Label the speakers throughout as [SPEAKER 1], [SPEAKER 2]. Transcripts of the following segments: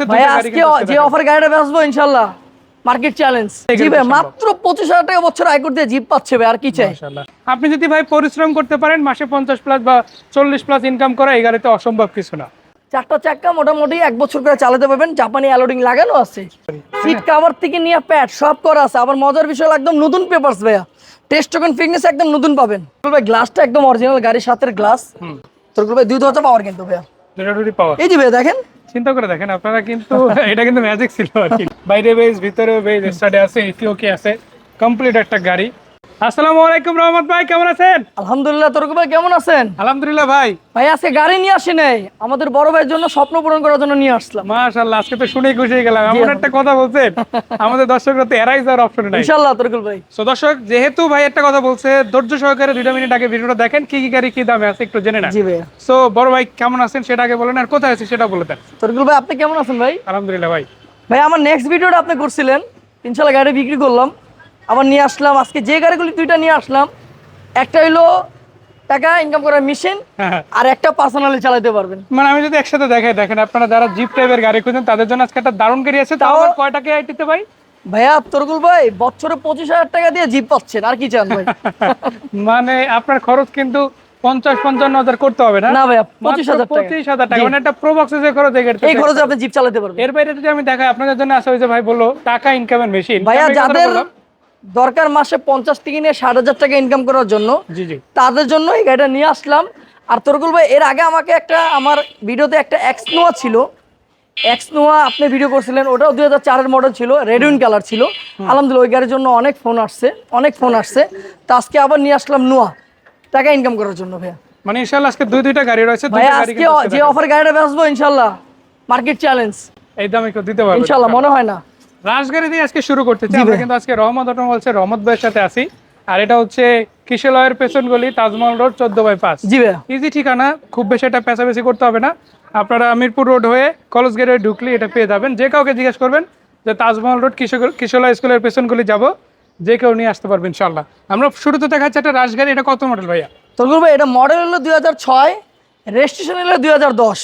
[SPEAKER 1] আছে
[SPEAKER 2] ভাই আজকে যে অফার গাড়িটা বেচবো ইনশাল্লাহ। মার্কেট চ্যালেঞ্জ জি ভাই মাত্র পঁচিশ হাজার টাকা বছর আয় করতে জিপ পাচ্ছে ভাই আর কি চাই?
[SPEAKER 1] আপনি যদি ভাই পরিশ্রম করতে পারেন মাসে পঞ্চাশ প্লাস বা চল্লিশ প্লাস ইনকাম করা এই গাড়িতে অসম্ভব কিছু না।
[SPEAKER 2] চারটা চাক্কা মোটামুটি এক বছর করে চালাতে পারবেন জাপানি অ্যালোডিং লাগানো আছে। সিট কাভার থেকে নিয়ে প্যাড সব করা আছে আবার মজার বিষয় একদম নতুন পেপারস ভাইয়া। টেস্ট টোকেন ফিটনেস একদম নতুন পাবেন। ভাই গ্লাসটা একদম অরিজিনাল গাড়ির সাথে গ্লাস তোর ভাই দুই দরজা পাওয়ার কিন্তু ভাইয়া। এই যে ভাইয়া দেখেন।
[SPEAKER 1] চিন্তা করে দেখেন, আপনারা কিন্তু এটা কিন্তু ম্যাজিক ছিল আর কি। বাইরে বেশ ভিতরে বেশ স্টাডি আছে এসি ওকে আছে। কমপ্লিট একটা গাড়ি। আসসালামু আলাইকুম রহমত ভাই কেমন আছেন?
[SPEAKER 2] আলহামদুলিল্লাহ ভাই কেমন আছেন?
[SPEAKER 1] আলহামদুলিল্লাহ ভাই।
[SPEAKER 2] ভাই আজকে গাড়ি নিয়ে আসি নাই। আমাদের বড় ভাইয়ের জন্য স্বপ্ন পূরণ করার জন্য নিয়ে আসলাম।
[SPEAKER 1] মাশাআল্লাহ আজকে তো শুনেই খুশি হয়ে গেলাম। এমন একটা কথা বলছেন আমাদের দর্শকরা তো এরাই যাওয়ার অপশন নাই।
[SPEAKER 2] ইনশাল্লাহ তোরকুল ভাই।
[SPEAKER 1] দর্শক যেহেতু ভাই একটা কথা বলছে ধৈর্য সহকারে দুইটা মিনিট আগে ভিডিওটা দেখেন কি কি গাড়ি কি দামে আছে একটু জেনে নেন।
[SPEAKER 2] জি ভাইয়া।
[SPEAKER 1] সো বড় ভাই কেমন আছেন সেটা আগে বলেন আর কোথায় আছে সেটা বলে দেন।
[SPEAKER 2] তোরকুল ভাই আপনি কেমন আছেন ভাই?
[SPEAKER 1] আলহামদুলিল্লাহ ভাই।
[SPEAKER 2] ভাই আমার নেক্সট ভিডিওটা আপনি করছিলেন। ইনশাল্লাহ গাড়ি বিক্রি করলাম। আবার নিয়ে আসলাম আজকে যে গাড়িগুলি দুইটা নিয়ে আসলাম একটা হইল টাকা ইনকাম করার মেশিন
[SPEAKER 1] হ্যাঁ।
[SPEAKER 2] আর একটা পার্সোনালি চালাতে পারবেন।
[SPEAKER 1] মানে আমি যদি একসাথে দেখাই দেখেন আপনারা যারা জিপ টাইপের গাড়ি খুঁজেন তাদের জন্য আজকে একটা দারুণ গাড়ি আছে। তাও কয় টাকা আইটিতে ভাই?
[SPEAKER 2] ভাইয়া তোরকুল ভাই বছরে পঁচিশ হাজার টাকা দিয়ে জিপ পাচ্ছেন আর কি চান ভাই?
[SPEAKER 1] মানে আপনার খরচ কিন্তু পঞ্চাশ পঞ্চান্ন হাজার করতে হবে না?
[SPEAKER 2] না ভাইয়া পঁচিশ হাজার টাকা।
[SPEAKER 1] পঁচিশ হাজার টাকা মানে একটা প্রোবক্সে যে খরচ এই
[SPEAKER 2] খরচে আপনি জিপ চালাতে পারবেন।
[SPEAKER 1] এর বাইরে যদি আমি দেখাই আপনাদের জন্য আসা হয়েছে ভাই বলল টাকা ইনকামের মেশিন
[SPEAKER 2] ভাইয়া যাদের দরকার মাসে পঞ্চাশ থেকে নিয়ে ষাট হাজার টাকা ইনকাম করার জন্য।
[SPEAKER 1] জি জি।
[SPEAKER 2] তাদের জন্য এই গাড়িটা নিয়ে আসলাম। আর তোরকুল ভাই এর আগে আমাকে একটা আমার ভিডিওতে একটা এক্স নোয়া ছিল। এক্স নোয়া আপনি ভিডিও করছিলেন ওটাও দুই হাজার চারের মডেল ছিল রেডউইন কালার ছিল। আলহামদুলিল্লাহ ওই গাড়ির জন্য অনেক ফোন আসছে অনেক ফোন আসছে। তো আজকে আবার নিয়ে আসলাম নোয়া টাকা ইনকাম করার জন্য ভাইয়া।
[SPEAKER 1] মানে ইনশাল্লাহ আজকে দুই দুইটা গাড়ি রয়েছে
[SPEAKER 2] ভাই আজকে যে অফার গাড়িটা বেসবো ইনশাল্লাহ মার্কেট চ্যালেঞ্জ
[SPEAKER 1] এই দামে দিতে পারবে
[SPEAKER 2] ইনশাল্লাহ মনে হয় না।
[SPEAKER 1] রাজগাড়ি দিয়ে আজকে শুরু করতে চাই। আমরা কিন্তু আজকে রহমত বলছে রহমত ভাইয়ের সাথে আছি। আর এটা হচ্ছে কিশলয়ের পেছন গলি তাজমহল রোড চোদ্দ বাই পাঁচ।
[SPEAKER 2] জি ভাইয়া
[SPEAKER 1] ইজি ঠিকানা খুব বেশি এটা পেঁচাপেচি করতে হবে না। আপনারা আমিরপুর রোড হয়ে কলেজ গেটে ঢুকলে এটা পেয়ে যাবেন। যে কাউকে জিজ্ঞেস করবেন যে তাজমহল রোড কিশোর কিশোলা স্কুলের পেছনগুলি যাব যে কেউ নিয়ে আসতে পারবেন ইনশাল্লাহ আমরা শুরুতে দেখাচ্ছি একটা রাজগাড়ি এটা কত মডেল ভাইয়া?
[SPEAKER 2] তোরকুল ভাই এটা মডেল হলো দুই হাজার ছয় রেজিস্ট্রেশন হলো দুই হাজার দশ।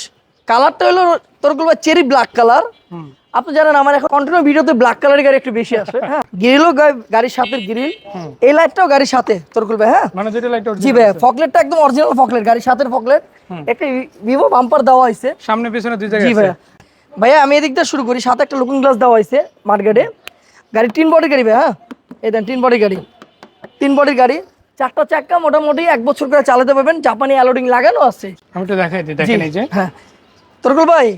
[SPEAKER 2] কালারটা হলো তোরকুল ভাই চেরি ব্ল্যাক কালার
[SPEAKER 1] হুম।
[SPEAKER 2] আপনি জানেন আমার এখন কন্টিনিউ ভিডিওতে ব্ল্যাক কালারের গাড়ি একটু বেশি আসে হ্যাঁ গ্রিলও গাড়ির সাথে গ্রিল এই লাইটটাও গাড়ির সাথে তোরকুল ভাই হ্যাঁ?
[SPEAKER 1] মানে যেটা লাইট
[SPEAKER 2] জি ভাই ফকলেটটা একদম অরিজিনাল ফকলেট গাড়ির সাথে ফকলেট একটা ভিভো বাম্পার দেওয়া হয়েছে।
[SPEAKER 1] সামনে পিছনে দুই
[SPEAKER 2] জি
[SPEAKER 1] জায়গায় আছে।
[SPEAKER 2] ভাইয়া ভাইয়া আমি এদিক দিয়ে শুরু করি সাথে একটা লুকিং গ্লাস দেওয়া হয়েছে মার্কেটে গাড়ি তিন বডি গাড়ি ভাই হ্যাঁ? এই দেন তিন বডি গাড়ি। তিন বডির গাড়ি চারটা চাক্কা মোটামুটি এক বছর করে চালাতে পারবেন। জাপানি অ্যালোডিং লাগানো আছে।
[SPEAKER 1] আমি তো দেখাই দিই দেখেন এই যে।
[SPEAKER 2] হ্যাঁ। তোরকুল ভাই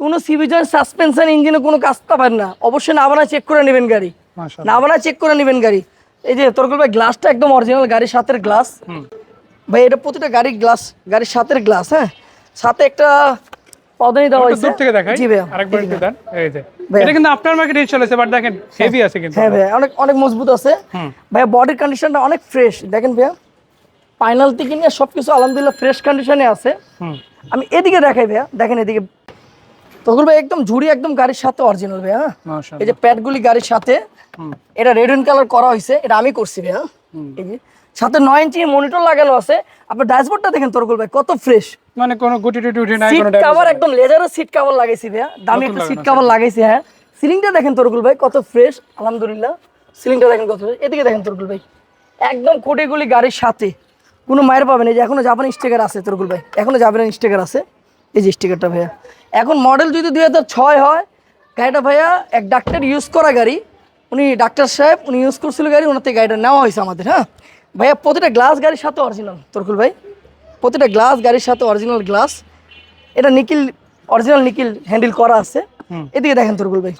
[SPEAKER 2] কোনো সিভিজন সাসপেনশন ইঞ্জিনে কোনো কাজ পাবেন না। অবশ্যই না চেক করে নেবেন গাড়ি।
[SPEAKER 1] মাশাআল্লাহ।
[SPEAKER 2] না চেক করে নেবেন গাড়ি। এই যে তোর ভাই গ্লাসটা একদম অরিজিনাল গাড়ির সাথের গ্লাস ভাই এটা প্রতিটা গাড়ির গ্লাস গাড়ির সাথের গ্লাস হ্যাঁ? সাথে একটা পদানি দেওয়া হয়েছে।
[SPEAKER 1] দূর থেকে দেখাই।
[SPEAKER 2] জি ভাইয়া।
[SPEAKER 1] আরেকবার একটু দেন এই যে। এটা কিন্তু আপনার মার্কেটে চলেছে বাট দেখেন হেভি আছে কিন্তু।
[SPEAKER 2] হ্যাঁ ভাইয়া অনেক অনেক মজবুত আছে।
[SPEAKER 1] হুম।
[SPEAKER 2] ভাইয়া বডির কন্ডিশনটা অনেক ফ্রেশ দেখেন ভাইয়া ফাইনাল থেকে নিয়ে সব কিছু আলহামদুলিল্লাহ ফ্রেশ কন্ডিশনে আছে। আমি এদিকে দেখাই ভাইয়া দেখেন এদিকে তখন ভাই একদম ঝুড়ি একদম গাড়ির সাথে অরিজিনাল ভাইয়া হ্যাঁ? এই যে প্যাডগুলি গাড়ির সাথে এটা রেড এন্ড কালার করা হয়েছে এটা আমি করছি ভাইয়া
[SPEAKER 1] হুম।
[SPEAKER 2] এই যে সাথে নয় ইঞ্চি মনিটর লাগানো আছে। আপনার ড্যাশবোর্ডটা দেখেন তোরগুল ভাই কত ফ্রেশ
[SPEAKER 1] মানে কোনো গুটি টুটি উঠে নাই
[SPEAKER 2] সিট কভার একদম লেজারের সিট কভার লাগাইছি ভাইয়া দামি একটা সিট কভার লাগাইছি হ্যাঁ? সিলিংটা দেখেন তোরগুল ভাই কত ফ্রেশ আলহামদুলিল্লাহ। সিলিংটা দেখেন কত fresh। এদিকে দেখেন তোরগুল ভাই একদম কোটিগুলি গাড়ির সাথে। কোনো মায়ের পাবেন এই যে এখনও জাপানি স্টিকার আছে তোরগুল ভাই এখনও জাপানি স্টিকার আছে। এই যে স্টিকারটা ভাইয়া। এখন মডেল যদি দুই হাজার ছয় হয় গাড়িটা ভাইয়া এক ডাক্তার ইউজ করা গাড়ি। উনি ডাক্তার সাহেব উনি ইউজ করছিল গাড়ি ওনার থেকে গাড়িটা নেওয়া হয়েছে আমাদের হ্যাঁ? ভাইয়া প্রতিটা গ্লাস গাড়ির সাথে অরিজিনাল তরকুল ভাই। প্রতিটা গ্লাস গাড়ির সাথে অরিজিনাল গ্লাস এটা নিকিল অরিজিনাল নিকিল হ্যান্ডেল করা আছে। এদিকে দেখেন তরকুল ভাই।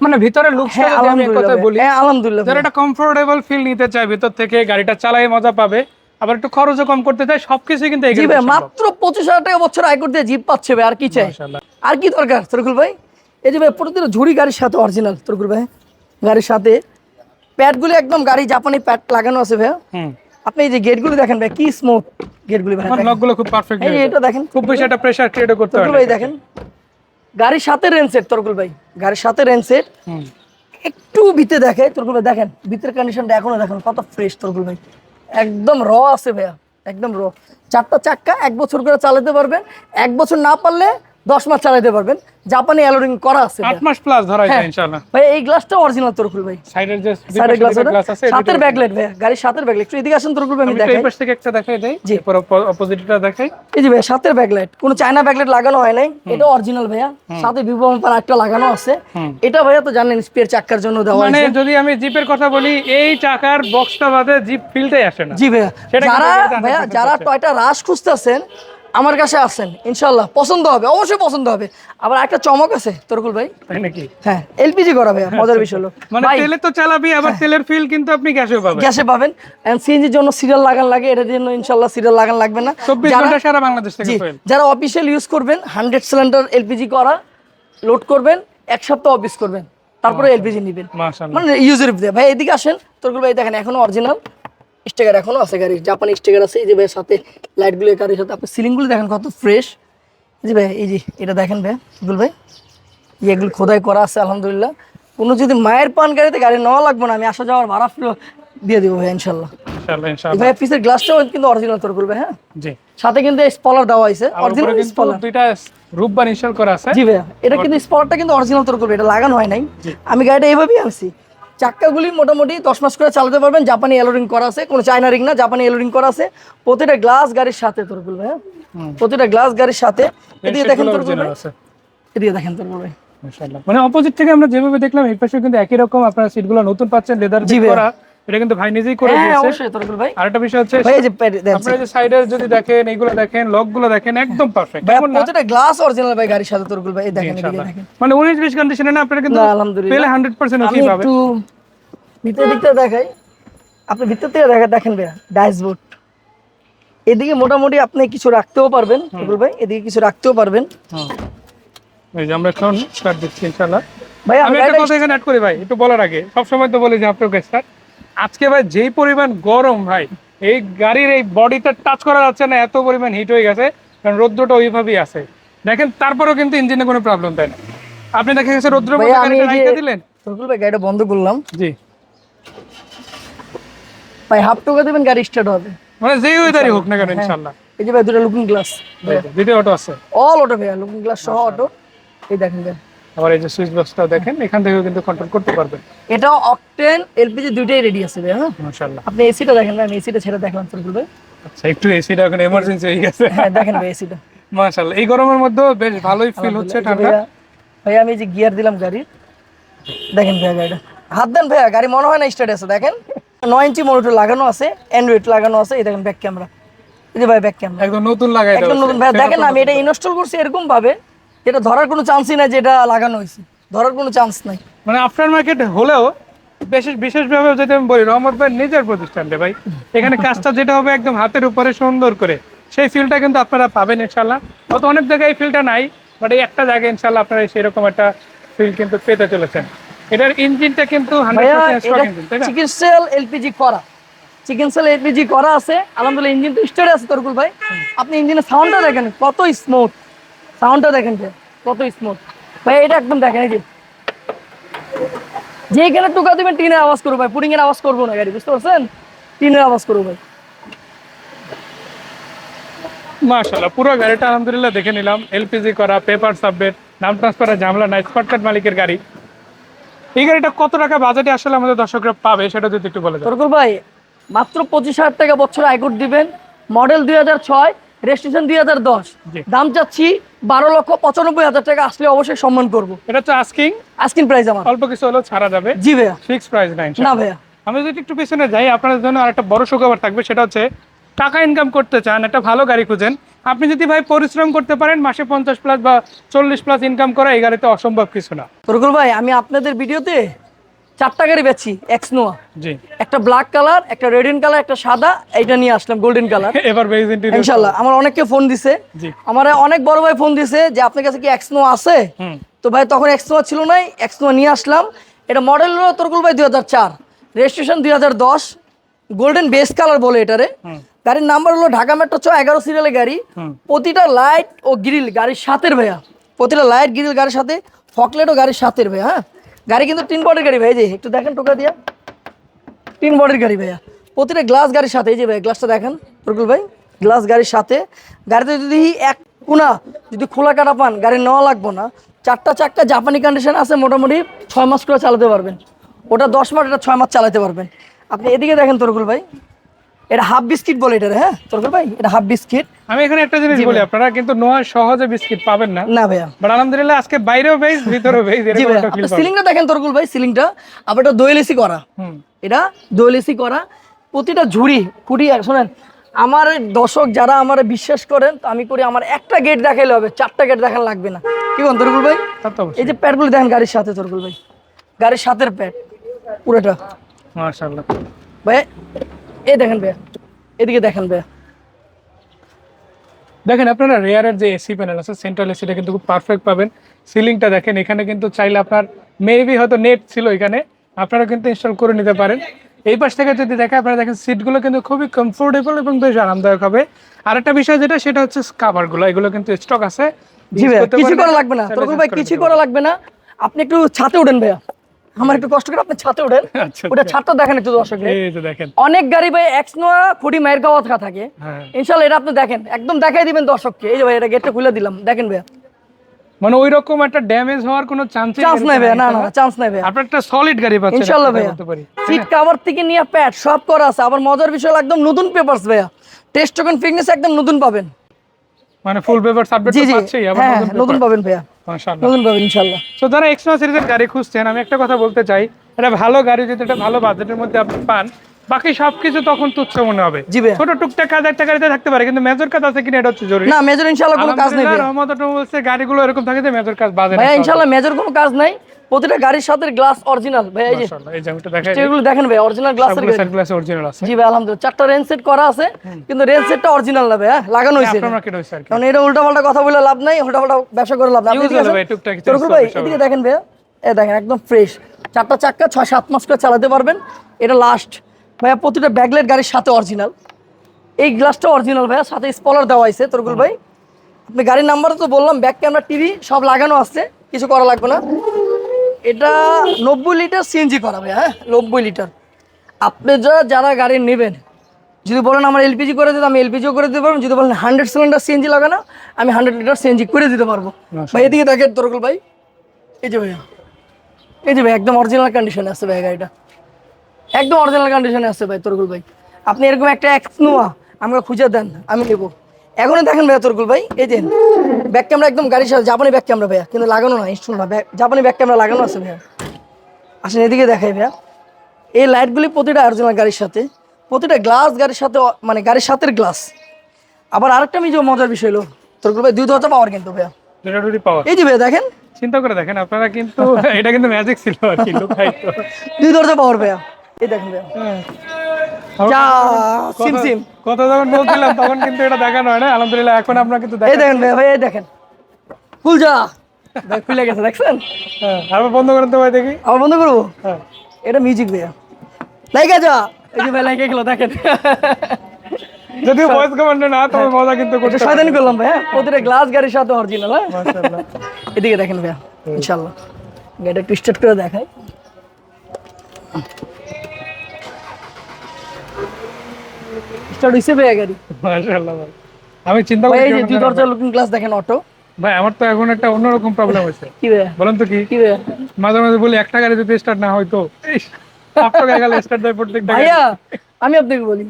[SPEAKER 1] মানে ভিতরে লুকসটা
[SPEAKER 2] হ্যাঁ
[SPEAKER 1] আমি
[SPEAKER 2] আলহামদুলিল্লাহ
[SPEAKER 1] বলি
[SPEAKER 2] হ্যাঁ আলহামদুলিল্লাহ
[SPEAKER 1] যারা একটা কমফোর্টেবল ফিল নিতে চায় ভিতর থেকে গাড়িটা চালাই মজা পাবে। আবার একটু খরচও কম করতে চায় সবকিছু কিন্তু
[SPEAKER 2] জি ভাই মাত্র পঁচিশ হাজার টাকা বছর আয় করতে জিপ পাচ্ছে ভাই আর কি চাই? আর কি দরকার তোরকুল ভাই? এই যে ভাই প্রতিটা ঝুড়ি গাড়ির সাথে অরিজিনাল তরকুল ভাই গাড়ির সাথে। প্যাডগুলি একদম গাড়ি জাপানি প্যাড লাগানো আছে
[SPEAKER 1] হুম।
[SPEAKER 2] আপনি এই যে গেটগুলি দেখেন ভাই কি স্মুথ গেটগুলি ভাই।
[SPEAKER 1] লকগুলো খুব পারফেক্ট
[SPEAKER 2] এই এটা দেখেন।
[SPEAKER 1] খুব বেশি একটা প্রেসার ক্রিয়েট করতে
[SPEAKER 2] তোরকুল ভাই দেখেন। গাড়ির সাথে রেন সেট তোরকুল ভাই। গাড়ির সাথে রেন সেট
[SPEAKER 1] হুম।
[SPEAKER 2] একটু ভিতরে দেখে তোরকুল ভাই দেখেন। ভিতরের কন্ডিশনটা এখনও দেখেন কত ফ্রেশ তরকুল ভাই। একদম র আছে ভাইয়া, একদম র। চারটা চাক্কা এক বছর করে চালাতে পারবেন, এক বছর না পারলে দশ মাস চালাইতে পারবেন। জাপানি অ্যালোরিং করা আছে
[SPEAKER 1] আট মাস প্লাস ধরা যায় ইনশাআল্লাহ।
[SPEAKER 2] ভাই এই গ্লাসটা অরিজিনাল তরকুল ভাই।
[SPEAKER 1] সাইডের যে
[SPEAKER 2] সাইডের গ্লাস
[SPEAKER 1] আছে
[SPEAKER 2] সাতের ব্যাকলাইট ভাই গাড়ির সাতের ব্যাকলাইট একটু এদিকে আসেন তরকুল ভাই আমি
[SPEAKER 1] তো এই
[SPEAKER 2] দেখাই।
[SPEAKER 1] পাশ থেকে একটা দেখাই দেই। এরপর অপোজিটটা দেখাই।
[SPEAKER 2] এই যে ভাই সাতের ব্যাকলাইট কোনো চায়না ব্যাকলাইট লাগানো হয় নাই। এটা অরিজিনাল ভাইয়া। সাথে ভিভো পার একটা লাগানো আছে। এটা ভাইয়া তো জানেন স্পেয়ার চাক্কার জন্য দেওয়া
[SPEAKER 1] মানে যদি আমি জিপের কথা বলি এই চাকার বক্সটা বাদে জিপ ফিলটাই আসে না।
[SPEAKER 2] জি ভাইয়া। যারা ভাইয়া যারা টয়টা রাশ খুঁজতেছেন আমার কাছে আসেন ইনশাল্লাহ পছন্দ হবে অবশ্যই পছন্দ হবে। আবার একটা চমক আছে তরকুল ভাই।
[SPEAKER 1] নাকি?
[SPEAKER 2] হ্যাঁ এলপিজি করা ভাইয়া মজার বিষয় হলো।
[SPEAKER 1] মানে তেলে তো চালাবি আবার তেলের ফিল কিন্তু আপনি গ্যাসেও পাবেন।
[SPEAKER 2] গ্যাসে পাবেন। এন্ড সিএনজির জন্য সিরিয়াল লাগান লাগে এটার জন্য ইনশাল্লাহ সিরিয়াল লাগান লাগবে না।
[SPEAKER 1] চব্বিশ
[SPEAKER 2] যারা-
[SPEAKER 1] ঘণ্টা সারা বাংলাদেশ থেকে
[SPEAKER 2] যারা অফিসিয়াল ইউজ করবেন হান্ড্রেড সিলিন্ডার এলপিজি করা লোড করবেন এক সপ্তাহ অফিস করবেন। তারপরে এলপিজি নেবেন।
[SPEAKER 1] মাশাআল্লাহ।
[SPEAKER 2] মানে ইউজের ভাই এদিকে আসেন তোরগুলো ভাই দেখেন এখনও অরিজিনাল স্টিকার এখনও আছে গাড়ির জাপানি স্টিকার আছে। এই যে ভাই সাথে লাইটগুলো গাড়ির সাথে আপনি সিলিংগুলো দেখেন কত ফ্রেশ জি ভাই এই যে এটা দেখেন ভাই গুল ভাই। এগুলো খোদাই করা আছে আলহামদুলিল্লাহ। কোনো যদি মায়ের পান গাড়িতে গাড়ি নেওয়া লাগবে না আমি আসা যাওয়ার ভাড়া ফিরো দিয়ে দেবো ভাই ইনশাল্লাহ।
[SPEAKER 1] ইনশাআল্লাহ
[SPEAKER 2] এই
[SPEAKER 1] ইনশাআল্লাহ
[SPEAKER 2] ভাই পিসের গ্লাসটাও কিন্তু অরিজিনাল তোর করবে হ্যাঁ?
[SPEAKER 1] জি।
[SPEAKER 2] সাথে কিন্তু স্পলার দেওয়া হয়েছে অরিজিনাল স্পলার
[SPEAKER 1] দুইটা রূপবান ইনস্টল করা আছে।
[SPEAKER 2] জি ভাইয়া এটা কিন্তু স্পলারটা কিন্তু অরিজিনাল তোর করবে এটা লাগানো হয় নাই। আমি গাড়িটা এইভাবেই আনছি। চাক্কাগুলি মোটামুটি দশ মাস করে চালাতে পারবেন। জাপানি এলোরিং করা আছে কোনো চায়না রিং না জাপানি এলোরিং করা আছে। প্রতিটা গ্লাস গাড়ির সাথে তোর বলবে হ্যাঁ? প্রতিটা গ্লাস গাড়ির সাথে। এদিকে দেখেন তোর
[SPEAKER 1] বলবে।
[SPEAKER 2] এদিকে দেখেন তোর
[SPEAKER 1] বলবে। মানে অপোজিট থেকে আমরা যেভাবে দেখলাম এই পাশে কিন্তু একই রকম আপনারা সিটগুলো নতুন পাচ্ছেন লেদার। করা। এটা কিন্তু ভাই নিজেই করে
[SPEAKER 2] হ্যাঁ
[SPEAKER 1] দিয়েছে।
[SPEAKER 2] অবশ্যই ভাই।
[SPEAKER 1] আরেকটা বিষয় হচ্ছে
[SPEAKER 2] ভাই যে
[SPEAKER 1] আপনারা যে সাইডে যদি দেখেন এইগুলো দেখেন লকগুলো দেখেন একদম পারফেক্ট
[SPEAKER 2] ভাই গ্লাস অরিজিনাল ভাই গাড়ির সাথে তোর করবে এই দেখেন দেখেন।
[SPEAKER 1] মানে উনিশ বিশ কন্ডিশনে না আপনারা কিন্তু
[SPEAKER 2] আলহামদুলিল্লাহ।
[SPEAKER 1] পেলে হান্ড্রেড পার্সেন্ট
[SPEAKER 2] আমি
[SPEAKER 1] ওকে পাবে
[SPEAKER 2] একটু ভিতর দিকটা দেখাই। আপনি ভিতর থেকে দেখা দেখেন ভাইয়া ড্যাশবোর্ড এদিকে মোটামুটি আপনি কিছু রাখতেও পারবেন টুকুল ভাই এদিকে কিছু রাখতেও পারবেন।
[SPEAKER 1] এই যে আমরা এখন স্টার্ট দিচ্ছি ইনশাআল্লাহ।
[SPEAKER 2] ভাই
[SPEAKER 1] আমি একটা কথা এখানে অ্যাড করি ভাই একটু বলার আগে। সবসময় তো বলি যে আপনার স্টার্ট আজকে ভাই যেই পরিমাণ গরম ভাই এই গাড়ির এই বডিটা টাচ করা যাচ্ছে না এত পরিমাণ হিট হয়ে গেছে কারণ রৌদ্রটা ওইভাবেই আছে। দেখেন তারপরেও কিন্তু ইঞ্জিনে কোনো প্রবলেম তাই না। আপনি দেখা গেছে রৌদ্র
[SPEAKER 2] ভাই,
[SPEAKER 1] দিলেন?
[SPEAKER 2] গাড়িটা বন্ধ করলাম।
[SPEAKER 1] জি।
[SPEAKER 2] ভাই হাফ টোকা দেবেন গাড়ি স্টার্ট হবে।
[SPEAKER 1] মানে যেই ওয়েদারই হোক না কেন ইনশাল্লাহ।
[SPEAKER 2] এই যে ভাই দুটো লুকিং গ্লাস
[SPEAKER 1] দ্বিতীয় অটো আছে।
[SPEAKER 2] অল অটো ভাইয়া লুকিং গ্লাস সহ অটো এই দেখেন ভাই
[SPEAKER 1] আবার এই যে সুইচ বক্সটাও দেখেন এখান থেকেও কিন্তু কন্ট্রোল করতে পারবেন।
[SPEAKER 2] এটা অকটেন এলপিজি দুইটাই রেডি আছে ভাই হ্যাঁ?
[SPEAKER 1] মাশাআল্লাহ।
[SPEAKER 2] আপনি এসিটা দেখেন ভাই আমি এসিটা ছেড়ে দেখলাম টুকুল ভাই
[SPEAKER 1] আচ্ছা একটু এসিটা এখন এমার্জেন্সি হয়ে গেছে।
[SPEAKER 2] হ্যাঁ দেখেন ভাই এসিটা
[SPEAKER 1] মাশাআল্লাহ এই গরমের মধ্যে বেশ ভালোই ফিল হচ্ছে ঠান্ডা।
[SPEAKER 2] ভাইয়া ভাইয়া আমি যে গিয়ার দিলাম গাড়ির। দেখেন ভাইয়া গাড়িটা। হাত দেন ভাইয়া গাড়ি মনে হয় না স্টার্ট আছে দেখেন। নয় ইঞ্চি মনিটর লাগানো আছে অ্যান্ড্রয়েড লাগানো আছে এই দেখেন ব্যাক ক্যামেরা এই যে ভাই ব্যাক ক্যামেরা
[SPEAKER 1] একদম নতুন লাগাই
[SPEAKER 2] একদম নতুন। ভাই দেখেন আমি এটা ইনস্টল করছি এরকম ভাবে যেটা ধরার কোনো চান্সই নাই যে এটা লাগানো হয়েছে। ধরার কোনো চান্স নাই।
[SPEAKER 1] মানে আফটার মার্কেট হলেও বিশেষ বিশেষভাবে যদি আমি বলি রহমত ভাই নিজের প্রতিষ্ঠান রে ভাই। এখানে কাজটা যেটা হবে একদম হাতের উপরে সুন্দর করে। সেই ফিলটা কিন্তু আপনারা পাবেন ইনশাল্লাহ হয়তো অনেক জায়গায় এই ফিলটা নাই বাট এই একটা জায়গায় ইনশাল্লাহ আপনারা সেরকম একটা ফিল কিন্তু পেতে চলেছেন। এটার ইঞ্জিনটা কিন্তু হান্ড্রেড
[SPEAKER 2] ভাইয়া
[SPEAKER 1] পার্সেন্ট ইঞ্জিন তাই না?
[SPEAKER 2] চিকেন সেল এলপিজি করা। চিকেন সেল এলপিজি করা আছে। আলহামদুলিল্লাহ ইঞ্জিন তো স্টার্ট আছে তরকুল ভাই। আপনি ইঞ্জিনের সাউন্ডটা দেখেন কত স্মুথ সাউন্ডটা দেখেন যে কত স্মুথ ভাই এটা একদম দেখেন এই যে। যেখানে টুকা দিবেন টিনের আওয়াজ করব ভাই। এর আওয়াজ করব না গাড়ি বুঝতে পারছেন? টিনের আওয়াজ করব ভাই।
[SPEAKER 1] মাশাল্লাহ পুরো গাড়িটা আলহামদুলিল্লাহ দেখে নিলাম। এলপিজি করা পেপার সাবমিট নাম ট্রান্সফারের ঝামেলা নাই স্পটকাট মালিকের গাড়ি। এই গাড়িটা কত টাকা বাজেটে আসলে আমাদের দর্শকরা পাবে সেটা যদি একটু বলে দেন।
[SPEAKER 2] ভাই মাত্র পঁচিশ হাজার টাকা বছর আয়কর দিবেন। মডেল দুই হাজার ছয় রেজিস্ট্রেশন দুই হাজার দশ। দাম চাচ্ছি বারো লক্ষ পঁচানব্বই হাজার টাকা। আসলে অবশ্যই সম্মান করব।
[SPEAKER 1] এটা হচ্ছে আস্কিং
[SPEAKER 2] আস্কিন প্রাইস আমার।
[SPEAKER 1] অল্প কিছু হলেও ছাড়া যাবে।
[SPEAKER 2] জি ভাইয়া।
[SPEAKER 1] ফিক্স প্রাইস নাই
[SPEAKER 2] না ভাইয়া।
[SPEAKER 1] আমি যদি একটু পিছনে যাই আপনাদের জন্য আরেকটা বড় সুখবর থাকবে সেটা হচ্ছে টাকা ইনকাম করতে চান একটা ভালো গাড়ি খুঁজেন। আপনি যদি ভাই পরিশ্রম করতে পারেন মাসে পঞ্চাশ প্লাস বা চল্লিশ প্লাস ইনকাম করা এই গাড়িতে অসম্ভব কিছু না।
[SPEAKER 2] তরকুল ভাই আমি আপনাদের ভিডিওতে চারটা গাড়ি বেচছি এক্স নোয়া
[SPEAKER 1] জি।
[SPEAKER 2] একটা ব্ল্যাক কালার একটা রেডিন কালার একটা সাদা এইটা নিয়ে আসলাম গোল্ডেন কালার
[SPEAKER 1] এবার
[SPEAKER 2] ইনশাল্লাহ আমার অনেককে ফোন দিছে।
[SPEAKER 1] জি।
[SPEAKER 2] আমার অনেক বড় ভাই ফোন দিছে যে আপনার কাছে কি এক্স নোয়া আছে? তো ভাই তখন এক্স নোয়া ছিল নাই এক্স নোয়া নিয়ে আসলাম। এটা মডেল হলো তরকুল ভাই দুই হাজার চার। রেজিস্ট্রেশন দুই হাজার দশ। গোল্ডেন বেস কালার বলে এটারে। গাড়ির নাম্বার হলো ঢাকা মেট্রো ছ এগারো সিরিয়ালের গাড়ি। প্রতিটা লাইট ও গ্রিল গাড়ির সাথের ভাইয়া। প্রতিটা লাইট গ্রিল গাড়ির সাথে ফকলেট ও গাড়ির সাথের ভাইয়া হ্যাঁ? গাড়ি কিন্তু তিন বডির গাড়ি ভাই যে একটু দেখেন টোকা দিয়া। তিন বডির গাড়ি ভাইয়া। প্রতিটা গ্লাস গাড়ির সাথে, এই যে ভাই, গ্লাসটা দেখেন প্রকুল ভাই, গ্লাস গাড়ির সাথে। গাড়িতে যদি এক কোনা যদি খোলা কাটা পান, গাড়ি নেওয়া লাগবো না। চারটা চারটা জাপানি কন্ডিশন আছে, মোটামুটি ছয় মাস করে চালাতে পারবেন। ওটা দশ মাস এটা ছয় মাস চালাতে পারবেন। আপনি এদিকে দেখেন তরকুল ভাই, এটা হাফ বিস্কিট বলে এটা হ্যাঁ? তরকুল ভাই, এটা হাফ বিস্কিট
[SPEAKER 1] আমি এখানে একটা জিনিস বলি আপনারা কিন্তু নোয়া সহজে বিস্কিট পাবেন না।
[SPEAKER 2] না ভাইয়া।
[SPEAKER 1] বাট আলহামদুলিল্লাহ আজকে বাইরেও বেশ ভিতরেও বেশ
[SPEAKER 2] জি
[SPEAKER 1] এরকম একটা ফিল
[SPEAKER 2] সিলিংটা দেখেন তরকুল ভাই সিলিংটা আবার এটা দোয়েলেসি করা।
[SPEAKER 1] হুম।
[SPEAKER 2] এটা দোয়েলেসি করা। প্রতিটা ঝুড়ি আর শোনেন আমার দর্শক যারা আমার বিশ্বাস করেন তো আমি করি আমার একটা গেট দেখাইলে হবে চারটা গেট দেখান লাগবে না। কি বল তরকুল ভাই? এই যে প্যাডগুলো দেখেন গাড়ির সাথে তরকুল ভাই। গাড়ির সাথের প্যাড পুরোটা।
[SPEAKER 1] মাশাআল্লাহ।
[SPEAKER 2] ভাই এই দেখেন ভাইয়া। এদিকে দেখেন ভাইয়া।
[SPEAKER 1] দেখেন আপনারা রেয়ারের যে এসি প্যানেল আছে সেন্ট্রাল এসিটা কিন্তু খুব পারফেক্ট পাবেন। সিলিংটা দেখেন এখানে কিন্তু চাইলে আপনার মেবি হয়তো নেট ছিল এখানে আপনারা কিন্তু ইনস্টল করে নিতে পারেন। এই পাশ থেকে যদি দেখেন আপনারা দেখেন সিটগুলো কিন্তু খুবই কমফোর্টেবল এবং বেশ আরামদায়ক হবে। আর একটা বিষয় যেটা সেটা হচ্ছে কাভারগুলো এগুলো কিন্তু স্টক আছে।
[SPEAKER 2] কিছু করা লাগবে না। কিছু করা লাগবে না। আপনি একটু ছাতে উঠেন ভাইয়া। আমার একটু কষ্ট করে আপনি ছাতে উঠেন।
[SPEAKER 1] আচ্ছা
[SPEAKER 2] ওটা ছাদটা দেখেন একটু দর্শক
[SPEAKER 1] দেখেন।
[SPEAKER 2] অনেক গাড়ি ভাই এক্স নোয়া খুঁটি মায়ের গাওয়া থাকা থাকে।
[SPEAKER 1] হ্যাঁ।
[SPEAKER 2] ইনশাল্লাহ এটা আপনি দেখেন। একদম দেখাই দিবেন দর্শককে। এই যে ভাই এটা গেটটা খুলে দিলাম। দেখেন ভাইয়া।
[SPEAKER 1] মানে ওই রকম একটা ড্যামেজ হওয়ার কোনো চান্স
[SPEAKER 2] চান্স নাই ভাইয়া। না না চান্স নাই ভাইয়া।
[SPEAKER 1] আপনার একটা সলিড গাড়ি পাচ্ছেন
[SPEAKER 2] ভাইয়া।
[SPEAKER 1] বলতে
[SPEAKER 2] সিট কাভার থেকে নিয়ে প্যাড সব করা আছে। আবার মজার বিষয় একদম নতুন পেপারস ভাইয়া। টেস্ট টোকেন ফিটনেস একদম নতুন পাবেন।
[SPEAKER 1] মানে ফুল পেপার তো পাচ্ছেই আবার
[SPEAKER 2] হ্যাঁ
[SPEAKER 1] নতুন
[SPEAKER 2] নতুন পাবেন ভাইয়া।
[SPEAKER 1] মাশাআল্লাহ।
[SPEAKER 2] নতুন পাবেন
[SPEAKER 1] তো যারা এক্সট্রা সিরিজের গাড়ি খুঁজছেন আমি একটা কথা বলতে চাই। এটা ভালো গাড়ি যদি এটা ভালো বাজেটের মধ্যে আপনি পান বাকি সবকিছু তখন তুচ্ছ মনে হবে। ছোট টুকটাক কাজ একটা গাড়িতে থাকতে পারে কিন্তু মেজর কাজ আছে কিনা এটা হচ্ছে জরুরি।
[SPEAKER 2] না মেজর ইনশাল্লাহ কোনো কাজ নেই
[SPEAKER 1] রহমত বলছে গাড়িগুলো এরকম থাকে যে মেজর কাজ বাজে না
[SPEAKER 2] ভাইয়া ইনশাল্লাহ মেজর কোনো কাজ নাই। প্রতিটা গাড়ির সাথে গ্লাস অরিজিনাল ভাইয়া এই যে
[SPEAKER 1] এই একটু দেখাই।
[SPEAKER 2] এগুলো দেখেন ভাই অরিজিনাল গ্লাসের
[SPEAKER 1] সবগুলো সানগ্লাস অরিজিনাল আছে।
[SPEAKER 2] জি ভাই আলহামদুলিল্লাহ। চারটা রেঞ্জ সেট করা আছে কিন্তু রেঞ্জ সেটটা অরিজিনাল না ভাইয়া লাগানো হয়েছে
[SPEAKER 1] আপনার হয়েছে আর
[SPEAKER 2] কারণ এটা উল্টা পাল্টা কথা বলে লাভ নাই উল্টা পাল্টা ব্যবসা করে লাভ নাই। আপনি
[SPEAKER 1] ভাই, টুকটাক
[SPEAKER 2] ভাই এদিকে দেখেন ভাইয়া এ দেখেন একদম ফ্রেশ চারটা চাক্কা ছয় সাত মাস করে চালাতে পারবেন। এটা লাস্ট ভাইয়া প্রতিটা ব্যাকলাইট গাড়ির সাথে অরিজিনাল এই গ্লাসটা অরিজিনাল ভাইয়া সাথে স্পলার দেওয়া হয়েছে তরকুল ভাই। আপনি গাড়ির নাম্বার তো বললাম ব্যাক ক্যামেরা টিভি সব লাগানো আছে কিছু করা লাগবে না। এটা নব্বই লিটার সিএনজি করা ভাইয়া হ্যাঁ নব্বই লিটার আপনি যা যারা গাড়ি নেবেন যদি বলেন আমার এলপিজি করে দিতে আমি এলপিজিও করে দিতে পারব যদি বলেন হান্ড্রেড সিলিন্ডার সিএনজি লাগানো আমি হান্ড্রেড লিটার সিএনজি করে দিতে পারব। ভাই এদিকে দেখেন তরকুল ভাই। এই যে ভাইয়া এই যে ভাই একদম অরিজিনাল কন্ডিশনে আছে ভাই গাড়িটা। একদম অরিজিনাল কন্ডিশনে আছে ভাই তরকুল ভাই। আপনি এরকম একটা এক্স নোয়া আমাকে খুঁজে দেন আমি নেব। এখনই দেখেন ভাইয়া তরকুল ভাই এই যে ব্যাক ক্যামেরা একদম গাড়ির সাথে জাপানি ব্যাক ক্যামেরা ভাইয়া কিন্তু লাগানো না ইনস্টল না। জাপানি ব্যাক ক্যামেরা লাগানো আছে ভাইয়া। আসেন এদিকে দেখাই ভাইয়া। এই লাইটগুলি প্রতিটা অরিজিনাল গাড়ির সাথে প্রতিটা গ্লাস গাড়ির সাথে মানে গাড়ির সাথের গ্লাস আবার আরেকটা আমি যে মজার বিষয় হলো তরকুল ভাই দুই দরজা পাওয়ার কিন্তু ভাইয়া। এই যে ভাইয়া দেখেন।
[SPEAKER 1] চিন্তা করে দেখেন আপনারা কিন্তু এটা কিন্তু ম্যাজিক ছিল আর কি
[SPEAKER 2] দুই দরজা পাওয়ার ভাইয়া। এই দেখেন ভাইয়া
[SPEAKER 1] হ্যাঁ।
[SPEAKER 2] যা
[SPEAKER 1] কথা-
[SPEAKER 2] সিম সিম।
[SPEAKER 1] কথা যখন বলছিলাম তখন কিন্তু এটা দেখানো হয় না। আলহামদুলিল্লাহ এখন আপনারা কিন্তু
[SPEAKER 2] এই
[SPEAKER 1] দেখেন
[SPEAKER 2] দেখেন ভাই ভাই এই দেখেন। ফুল ভাই খুলে গেছে দেখছেন?
[SPEAKER 1] হ্যাঁ আবার বন্ধ করেন তো ভাই দেখি।
[SPEAKER 2] আবার বন্ধ করব?
[SPEAKER 1] হ্যাঁ।
[SPEAKER 2] এটা মিউজিক ভাইয়া। লাইকা যা। এই যে ভাই লাইকা গেলো দেখেন।
[SPEAKER 1] যদিও ভয়েস কমান্ডে না তবে মজা কিন্তু করতে
[SPEAKER 2] করলাম ভাইয়া। প্রতিটা গ্লাস গাড়ির সাথে অরিজিনাল হ্যাঁ?
[SPEAKER 1] মাশাআল্লাহ।
[SPEAKER 2] এদিকে দেখেন ভাইয়া। গাড়িটা একটু স্টার্ট করে দেখাই। ভাইয়া গাড়ি।
[SPEAKER 1] মাশাআল্লাহ ভাই। আমি চিন্তা করি
[SPEAKER 2] এই যে দুই দরজা লুকিং গ্লাস দেখেন অটো
[SPEAKER 1] ভাই আমার তো এখন একটা অন্যরকম প্রবলেম হয়েছে।
[SPEAKER 2] কি ভাইয়া
[SPEAKER 1] বলেন তো কি?
[SPEAKER 2] কি ভাইয়া
[SPEAKER 1] মাঝে মাঝে বলি একটা গাড়ি যদি স্টার্ট না আপনার গেলে স্টার্ট দেয় প্রত্যেকটা
[SPEAKER 2] ভাইয়া আমি আপনাকে বলি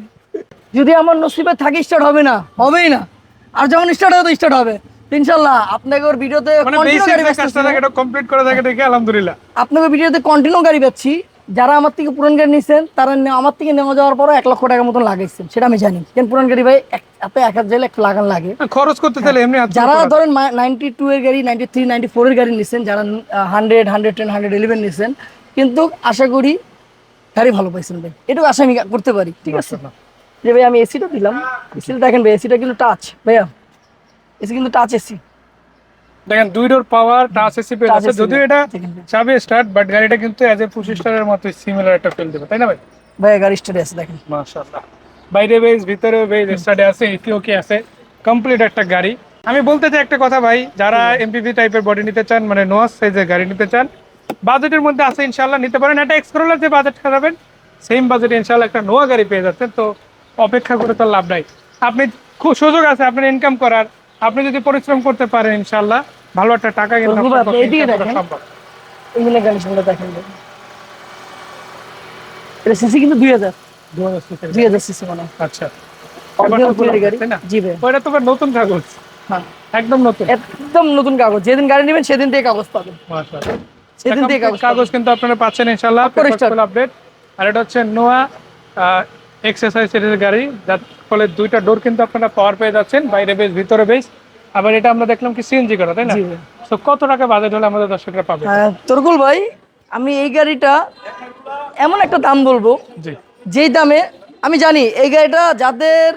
[SPEAKER 2] যদি আমার নসিবে থাকে স্টার্ট হবে না হবেই না। আর যখন স্টার্ট হবে তো স্টার্ট হবে। তো ইনশাল্লাহ আপনাকে ওর ভিডিওতে
[SPEAKER 1] মানে
[SPEAKER 2] কন্টিনিউ গাড়ি
[SPEAKER 1] কাজটা থাকে এটা কমপ্লিট করে থাকে দেখে আলহামদুলিল্লাহ।
[SPEAKER 2] আপনাকে ভিডিওতে কন্টিনিউ গাড়ি বেচছি। যারা আমার থেকে পুরান গাড়ি নিছেন তারা আমার থেকে নেওয়া যাওয়ার পরে এক লক্ষ টাকার মতন লাগাইছেন সেটা আমি জানি। কেন পুরান গাড়ি ভাই এক- এত এক হাজার জেলে একটু লাগান লাগে।
[SPEAKER 1] খরচ করতে চাইলে এমনি
[SPEAKER 2] যারা ধরেন নাইনটি টু এর গাড়ি নাইনটি থ্রি নাইনটি ফোর এর গাড়ি নিছেন যারা hundred hundred ten hundred eleven নিছেন কিন্তু আশা করি গাড়ি ভালো পাইছেন ভাই। এটুকু আশা আমি করতে পারি। ঠিক আছে? যে ভাই আমি এসিটা দিলাম। এসিটা দেখেন ভাই এসিটা কিন্তু টাচ ভাইয়া এসি কিন্তু টাচ এসি
[SPEAKER 1] দেখেন দুই ডোর পাওয়ার টাচ এসি আছে যদিও এটা চাবি স্টার্ট বাট গাড়িটা কিন্তু এজ এ পঁচিশ স্টারের মতো সিমিলার একটা ফিল দেবে তাই না ভাই?
[SPEAKER 2] ভাইয়া গাড়ি আছে দেখেন।
[SPEAKER 1] মাশাআল্লাহ। বাইরে ভিতরে আছে আছে। কমপ্লিট একটা গাড়ি। আমি বলতে চাই একটা কথা ভাই যারা এমপিভি টাইপের বডি নিতে চান মানে নোয়াস সাইজের গাড়ি নিতে চান বাজেটের মধ্যে আছে ইনশাআল্লাহ নিতে পারেন। একটা এক্সকোলার যে বাজেট খারাপেন সেম বাজেটে ইনশাআল্লাহ একটা নোয়া গাড়ি পেয়ে যাচ্ছেন। তো অপেক্ষা করে তো লাভ নাই। আপনি খুব সুযোগ আছে আপনার ইনকাম করার। আপনি যদি পরিশ্রম করতে পারেন ইনশাল্লাহ ভালো একটা টাকা income করা
[SPEAKER 2] দেখেন।
[SPEAKER 1] সম্ভব।
[SPEAKER 2] ইঞ্জিনের কন্ডিশনটা দেখেন। এটা সিসি কিন্তু দুই হাজার। দুই হাজার সিসি মানে
[SPEAKER 1] আচ্ছা।
[SPEAKER 2] অরিজিনাল
[SPEAKER 1] তো
[SPEAKER 2] গাড়ি জি ভাই।
[SPEAKER 1] ওইটা তো আবার নতুন কাগজ।
[SPEAKER 2] হ্যাঁ।
[SPEAKER 1] একদম নতুন।
[SPEAKER 2] একদম নতুন কাগজ। যেদিন গাড়ি নেবেন সেদিন থেকে কাগজ পাবেন।
[SPEAKER 1] মাশাআল্লাহ।
[SPEAKER 2] সেদিন থেকে কাগজ
[SPEAKER 1] কাগজ কিন্তু আপনারা পাচ্ছেন ইনশাআল্লাহ।
[SPEAKER 2] পরিষ্কার।
[SPEAKER 1] আপডেট আর এটা হচ্ছে নোয়া এক্সারসাইজ সিরিজের গাড়ি যার ফলে দুইটা ডোর কিন্তু আপনারা পাওয়ার পেয়ে যাচ্ছেন বাইরে বেশ ভিতরে বেশ। আবার এটা আমরা দেখলাম কি সিএনজি করা তাই না? তো কত টাকা বাজেট হলে আমাদের দর্শকরা পাবে?
[SPEAKER 2] হ্যাঁ, তরকুল ভাই আমি এই গাড়িটা এমন একটা দাম বলব।
[SPEAKER 1] জি।
[SPEAKER 2] যেই দামে আমি জানি এই গাড়িটা যাদের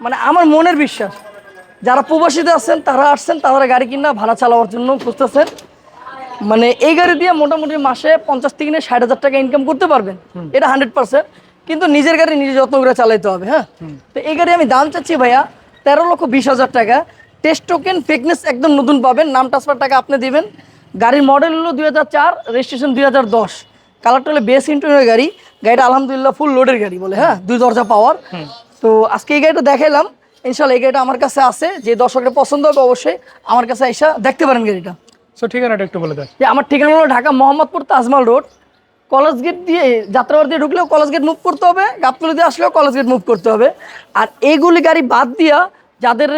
[SPEAKER 2] মানে আমার মনের বিশ্বাস যারা প্রবাসীতে আছেন তারা আসছেন তারা গাড়ি কিনা ভাড়া চালাবার জন্য খুঁজতেছেন। মানে এই গাড়ি দিয়ে মোটামুটি মাসে পঞ্চাশ থেকে ষাট হাজার টাকা ইনকাম করতে পারবেন। এটা হান্ড্রেড পার্সেন্ট কিন্তু নিজের গাড়ি নিজে যত্ন করে চালাইতে হবে হ্যাঁ? তো এই গাড়ি আমি দাম চাচ্ছি ভাইয়া তেরো লক্ষ বিশ হাজার টাকা। টেস্ট টোকেন ফিটনেস একদম নতুন পাবেন নাম ট্রান্সফার টাকা আপনি দিবেন। গাড়ির মডেল হলো দুই হাজার চার রেজিস্ট্রেশন দুই হাজার দশ। কালারটা হলো বেস ইন্টারনের গাড়ি গাড়িটা আলহামদুলিল্লাহ ফুল লোডের গাড়ি বলে হ্যাঁ? দুই দরজা পাওয়ার তো আজকে এই গাড়িটা দেখাইলাম ইনশাল্লাহ এই গাড়িটা আমার কাছে আছে যে দর্শকের পছন্দ হবে অবশ্যই আমার কাছে এসে দেখতে পারেন গাড়িটা।
[SPEAKER 1] সো ঠিকানাটা একটু বলে দেন।
[SPEAKER 2] আমার ঠিকানা হলো Dhaka Mohammadpur Tajmahal road college gate দিয়ে যাত্রাবাড়ি দিয়ে ঢুকলেও কলেজ গেট মুভ করতে হবে, গাবতলি দিয়ে আসলেও কলেজ গেট মুভ করতে হবে। আর এইগুলি গাড়ি বাদ দিয়া যাদের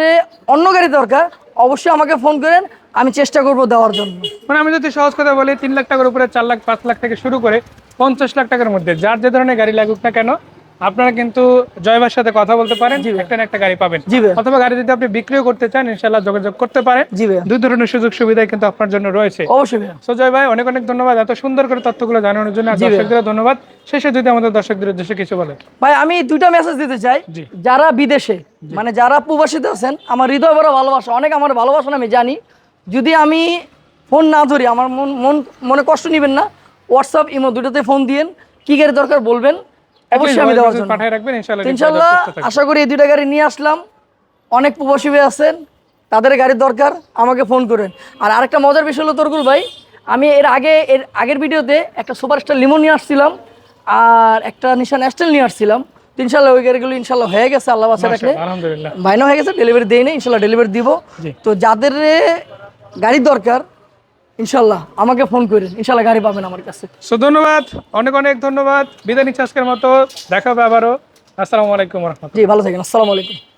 [SPEAKER 2] অন্য গাড়ি দরকার, অবশ্যই আমাকে ফোন করেন, আমি চেষ্টা করব দেওয়ার জন্য।
[SPEAKER 1] মানে আমি যদি সহজ কথা বলি, তিন লাখ টাকার উপরে চার লাখ, পাঁচ লাখ থেকে শুরু করে পঞ্চাশ লাখ টাকার মধ্যে, যার যে ধরনের গাড়ি লাগুক না কেন আপনারা কিন্তু জয়বার সাথে কথা বলতে পারেন একটা না একটা গাড়ি পাবেন। অথবা গাড়ি যদি আপনি বিক্রিও করতে চান ইনশাল্লাহ যোগাযোগ করতে পারেন। দুই ধরনের সুযোগ সুবিধা কিন্তু আপনার জন্য রয়েছে।
[SPEAKER 2] অবশ্যই ভাইয়া
[SPEAKER 1] সুজয় ভাই অনেক অনেক ধন্যবাদ এত সুন্দর করে তথ্যগুলো জানানোর জন্য। দর্শকদের ধন্যবাদ। শেষে যদি আমাদের দর্শকদের উদ্দেশ্যে কিছু বলেন।
[SPEAKER 2] ভাই আমি দুইটা মেসেজ দিতে চাই। যারা বিদেশে মানে যারা প্রবাসীতে আছেন আমার হৃদয় বড় ভালোবাসা অনেক আমার ভালোবাসা আমি জানি। যদি আমি ফোন না ধরি আমার মন মন মনে কষ্ট নেবেন না হোয়াটসঅ্যাপ ইমো দুটোতে ফোন দিয়েন। কি গাড়ি দরকার বলবেন? অবশ্যই আমি দেওয়ার জন্য।
[SPEAKER 1] পাঠিয়ে রাখবেন ইনশাল্লাহ
[SPEAKER 2] তো ইনশাল্লাহ আশা করি এই দুইটা গাড়ি নিয়ে আসলাম। অনেক প্রবাসী ভাই আছেন তাদের গাড়ির দরকার আমাকে ফোন করেন। আর আরেকটা মজার বিষয় হলো তরকুল ভাই আমি এর আগে এর আগের ভিডিওতে একটা সুপারস্টার লিমো নিয়ে আসছিলাম আর একটা নিশান অ্যাস্টেল নিয়ে আসছিলাম। ইনশাল্লাহ ওই গাড়িগুলো ইনশাল্লাহ হয়ে গেছে আল্লাহ বাসা রাখলে
[SPEAKER 1] আলহামদুলিল্লাহ।
[SPEAKER 2] বাইনা হয়ে গেছে ডেলিভারি দেই না ইনশাল্লাহ ডেলিভারি দিব তো যাদের গাড়ির দরকার ইনশাল্লাহ আমাকে ফোন করেন। ইনশাল্লাহ গাড়ি পাবেন আমার কাছে।
[SPEAKER 1] সো ধন্যবাদ। অনেক অনেক ধন্যবাদ। বিদায় নিচ্ছি আজকের মতো। দেখা হবে আবারও। আসসালামু আলাইকুম রহমতুল্লাহ।
[SPEAKER 2] জি ভালো থাকেন। আসসালামু আলাইকুম।